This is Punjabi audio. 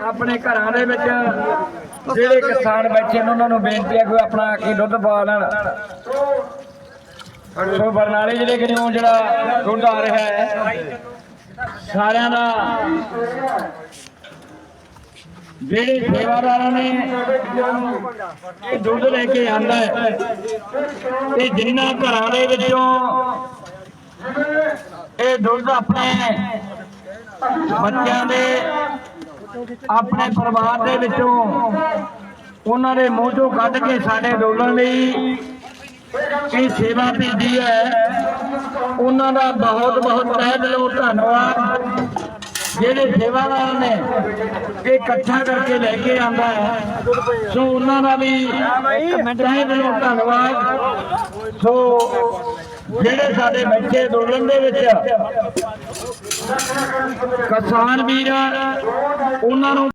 ਆਪਣੇ ਘਰਾਂ ਦੇ ਵਿੱਚ ਜਿਹੜੇ ਕਿਸਾਨ ਬੈਠੇ ਨੇ ਉਹਨਾਂ ਨੂੰ ਬੇਨਤੀ ਹੈ ਕਿ ਆਪਣਾ ਕੀ ਦੁੱਧ ਪਾ ਲੈਣ। ਸੋ ਬਰਨਾਲੇ ਜਿਹੜੇ ਕਿਉਂ ਜਿਹੜਾ ਦੁੱਧ ਆ ਰਿਹਾ ਹੈ ਸਾਰਿਆਂ ਦਾ ਜਿਹੜੇ ਸੇਵਾਦਾਰਾਂ ਨੇ ਇਹ ਦੁੱਧ ਲੈ ਕੇ ਆਂਦਾ ਹੈ ਤੇ ਜਿਨ੍ਹਾਂ ਘਰਾਂ ਦੇ ਵਿੱਚੋਂ ਇਹ ਦੁੱਧ ਆਪਣੇ ਬੱਚਿਆਂ ਦੇ ਆਪਣੇ ਪਰਿਵਾਰ ਦੇ ਵਿੱਚੋਂ ਉਹਨਾਂ ਦੇ ਮੂੰਹ ਚੋਂ ਕੱਢ ਕੇ ਸਾਡੇ ਡੋਲਣ ਲਈ ਇਹ ਸੇਵਾ ਭੇਜੀ ਹੈ। ਉਹਨਾਂ ਦਾ ਬਹੁਤ ਬਹੁਤ ਤਹਿ ਦਿਲੋਂ ਧੰਨਵਾਦ। ਜਿਹੜੇ ਸੇਵਾਦਾਰ ਨੇ, ਇਹ ਇਕੱਠਾ ਕਰਕੇ ਲੈ ਕੇ ਆਂਦਾ ਹੈ। ਸੋ ਉਹਨਾਂ ਦਾ ਵੀ ਤਹਿ ਦਿਲੋਂ ਧੰਨਵਾਦ। ਸੋ ਜਿਹੜੇ ਸਾਡੇ ਬੱਚੇ ਡੋਲਣ ਦੇ ਵਿੱਚ ਕਿਸਾਨ ਵੀਰ ਉਹਨਾਂ ਨੂੰ